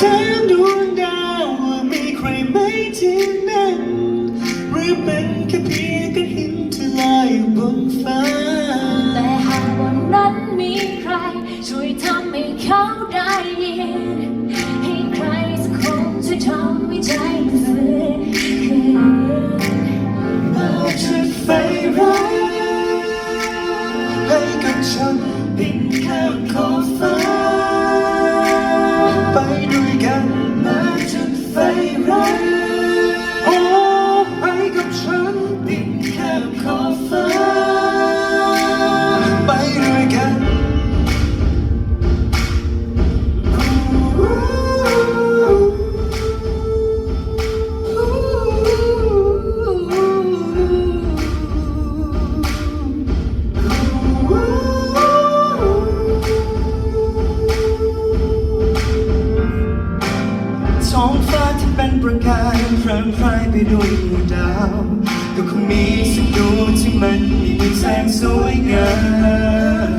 ถามดวงดาวว่ามีใครไหมที่นั่นหรือเป็นแค่เพียงก้อนหินที่ลอยอยู่บนฟ้า แต่หากวันนั้นมีใคร ช่วยทำให้เขาได้ยิน ให้ใครสักคนช่วยทำให้ใจมันฟื้นคืนมาจุดไฟรักให้กับฉันบินข้ามขอฟ้าายพลายไปด้วยดวงดาว ก็คงมีสักดวงที่มันมีแสงสวยงาม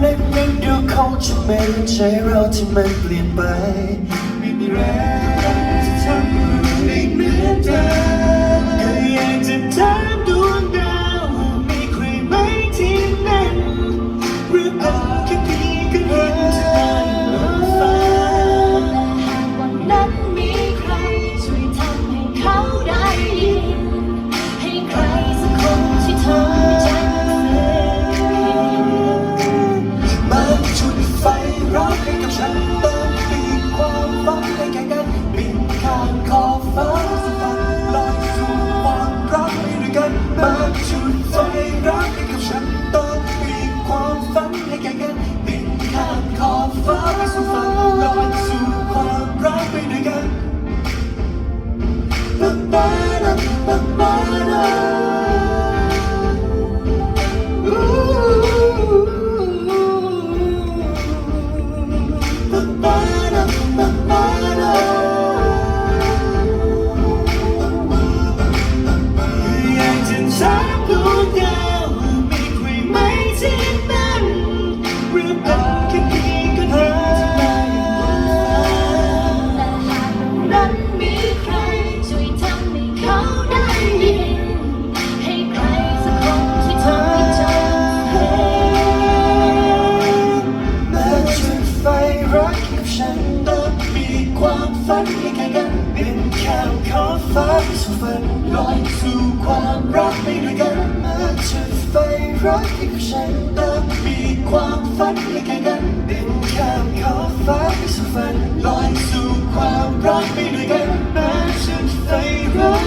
ในเรื่องเดียวเขาจะไม่ใจเราที่มันเปลี่ยนไป ไม่มีแรงจะทำให้มันเหมือนเดิม รั ฝันยังไงกันเป็นแค่ขอฝันสู่ฝันลอยสู่ความรักไปด้วยกันมาจะไฟรักกับฉันเติมมีความฝันยังไงกันเป็นแค่ขอฝันสู่ฝันลอยสู่ความรักไปด้วยกันมาจะไฟรัก